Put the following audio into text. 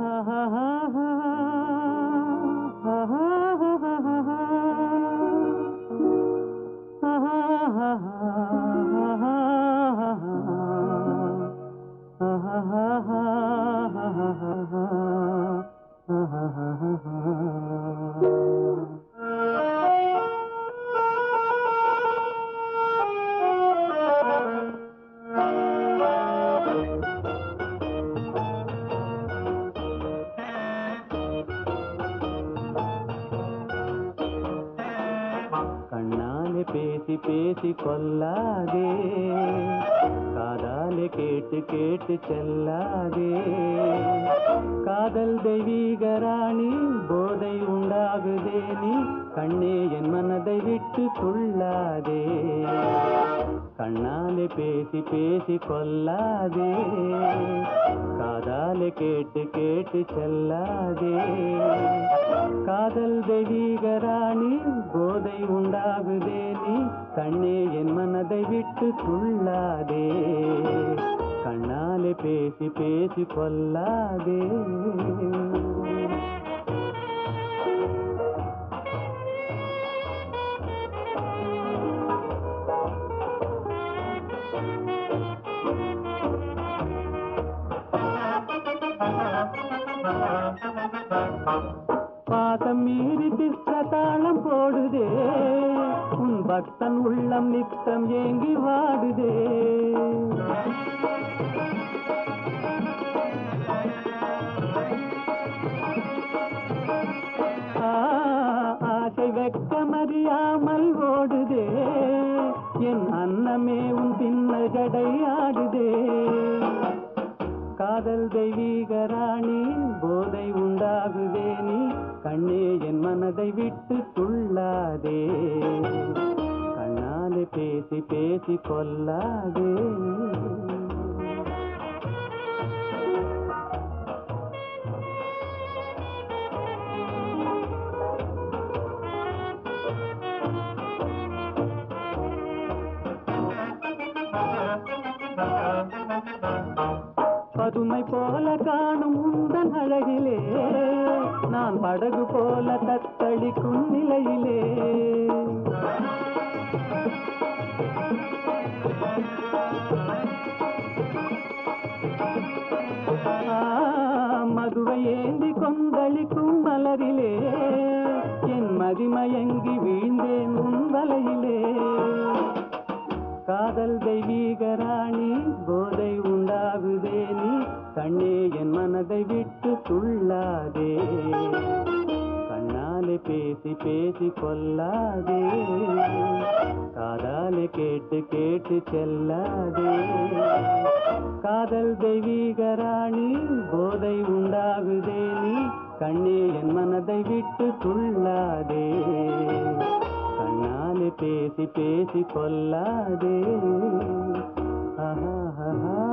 கண்ணாலே பேசி பேசி கொல்லாதே காதாலே கேட்டு கேட்டு செல்லாதே. காதல் தெய்வீக ராணி போதை உண்டாகுதே நீ. கண்ணே என் மனதை விட்டு கொள்ளாதே. பேசி பேசி கொல்லாதே காதால கேட்டு கேட்டு செல்லாதே. காதல் தெய்வீக ராணி போதை உண்டாகுதே. நீ கண்ணே என் மனதை விட்டு துள்ளாதே. கண்ணாலே பேசி பேசி கொல்லாதே பாதம் மீறி திட்ட தாளம் போடுதே. உன் பக்தன் உள்ளம் நித்தம் ஏங்கி வாடுதே. ஆ, ஆசை வெக்கமறியாமல் ஓடுதே. என் அன்னமே உன் பின்ன ஜடை ஆடுதே. காதல் தெய்வீக ராணியின் போதை உண்டாகுதே நீ. கண்ணே என் மனதை விட்டு துள்ளாதே. கண்ணாலே பேசி பேசி கொல்லாதே பதுமை போல காணும் உந்தன் அழகிலே. நான் படகு போல தத்தளிக்கும் நிலையிலே. மதுவை ஏந்தி கொந்தளிக்கும் மலரிலே. என் மதிமயங்கி வீழ்ந்தேன் உன் வலையிலே. காதல் தெய்வீக ராணி போதை உண்டாகுதே நீ. கண்ணே என் மனதை விட்டு துள்ளாதே. கண்ணாலே பேசி பேசி கொல்லாதே காதாலே கேட்டு கேட்டு செல்லாதே. காதல் தெய்வீக ராணி போதை உண்டாகுதே நீ. கண்ணே என் மனதை விட்டு துள்ளாதே. கண்ணாலே பேசி பேசி கொல்லாதே ஆஹா.